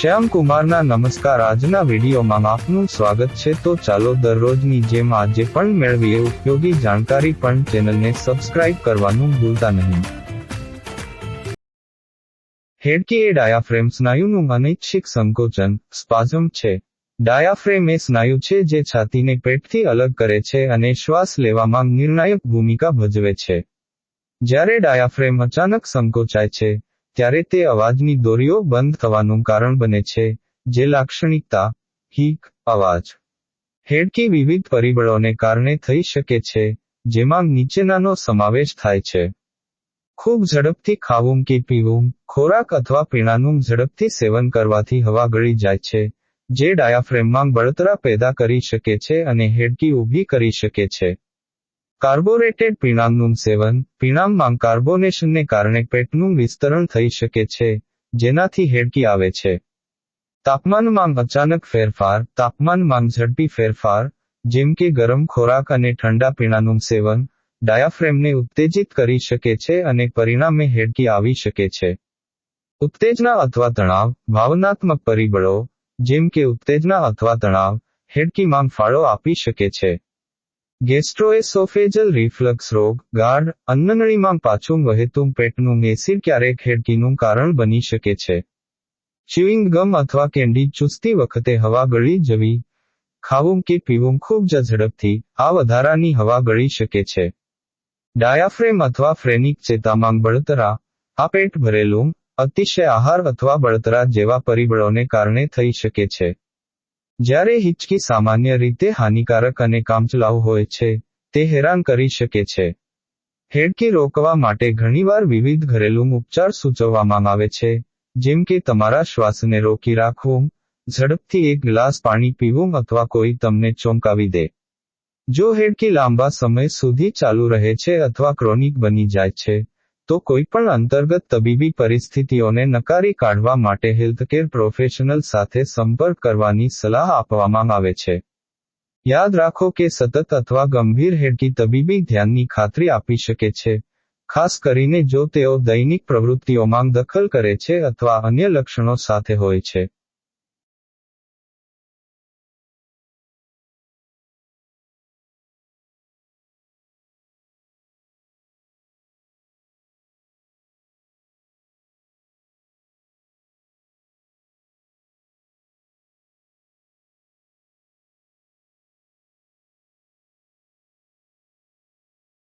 શ્યામ કુમારના નમસ્કાર. આજના વિડીયોમાં આપનું સ્વાગત છે. તો ચાલો દરરોજની જેમ આજે પણ મેળવીએ ઉપયોગી જાણકારી પણ ચેનલને સબસ્ક્રાઇબ કરવાનું ભૂલતા નહીં. હેડકી એ ડાયાફ્રેમ સ્નાયુનું અનૈચ્છિક સંકોચન, સ્પાઝમ છે. ડાયાફ્રેમ એ સ્નાયુ છે જે છાતીને પેટથી અલગ કરે છે અને શ્વાસ લેવામાં નિર્ણાયક ભૂમિકા ભજવે છે. જ્યારે ડાયાફ્રેમ અચાનક સંકોચાય છે ત્યારે તે અવાજની દોરીઓ બંધ થવાનું કારણ બને છે, જે લાક્ષણિકતા હીક અવાજ. હેડકી વિવિધ પરિબળોને કારણે થઈ શકે છે, જેમાં નીચેનાનો સમાવેશ થાય છે. ખૂબ ઝડપથી ખાવું કે પીવું, ખોરાક અથવા પીણાનું ઝડપથી સેવન કરવાથી હવા ગળી જાય છે, જે ડાયાફ્રેમમાં બળતરા પેદા કરી શકે છે અને હેડકી ઊભી કરી શકે છે. કાર્બોરેટેડ પીણાંગનું સેવન પીણાંગમાં કાર્બોનેશનને કારણે પેટનું વિસ્તરણ થઈ શકે છે, જેનાથી હેડકી આવે છે. તાપમાનમાં અચાનક ફેરફાર, તાપમાનમાં ઝડપી ફેરફાર, જેમ કે ગરમ ખોરાક અને ઠંડા પીણાનું સેવન, ડાયાફ્રેમને ઉત્તેજિત કરી શકે છે અને પરિણામે હેડકી આવી શકે છે. ઉત્તેજના અથવા તણાવ, ભાવનાત્મક પરિબળો, જેમ કે ઉત્તેજના અથવા તણાવ, હેડકીમાં ફાળો આપી શકે છે. ગેસ્ટ્રોએસોફેજલ રિફ્લક્સ રોગ, ગાઢ, અન્નનળીમાં પાછું વહેતું પેટનું એસિડ ક્યારેક હેડકીનું કારણ બની શકે છે. ચ્યુઇંગ ગમ અથવા કેન્ડી ચૂસતી વખતે હવા ગળી જવી, ખાવું કે પીવું ખૂબ જ ઝડપથી, આ વધારાની હવા ગળી શકે છે. ડાયાફ્રેમ અથવા ફ્રેનિક ચેતામાં બળતરા, આ પેટ ભરેલું, અતિશય આહાર અથવા બળતરા જેવા પરિબળોને કારણે થઈ શકે છે. જ્યારે હિચકી સામાન્ય રીતે હાનિકારક અને કામચલાઉ હોય છે, તે હેરાન કરી શકે છે. હેડકી રોકવા માટે ઘણીવાર વિવિધ ઘરેલુ ઉપચાર સૂચવવામાં આવે છે, જેમ કે તમારા શ્વાસને રોકી રાખવું, ઝડપથી એક ગ્લાસ પાણી પીવું અથવા કોઈ તમને ચોંકાવી દે. જો હેડકી લાંબા સમય સુધી ચાલુ રહે છે અથવા ક્રોનિક બની જાય છે તો કોઈપણ અંતર્ગત તબીબી પરિસ્થિતિઓને નકારી કાઢવા માટે હેલ્થકેર પ્રોફેશનલ સાથે સંપર્ક કરવાની સલાહ આપવામાં આવે છે. યાદ રાખો કે સતત અથવા ગંભીર હેડકી તબીબી ધ્યાનની ખાતરી આપી શકે છે. ખાસ કરીને જો તેઓ દૈનિક પ્રવૃત્તિઓમાં દખલ કરે છે અથવા અન્ય લક્ષણો સાથે હોય છે.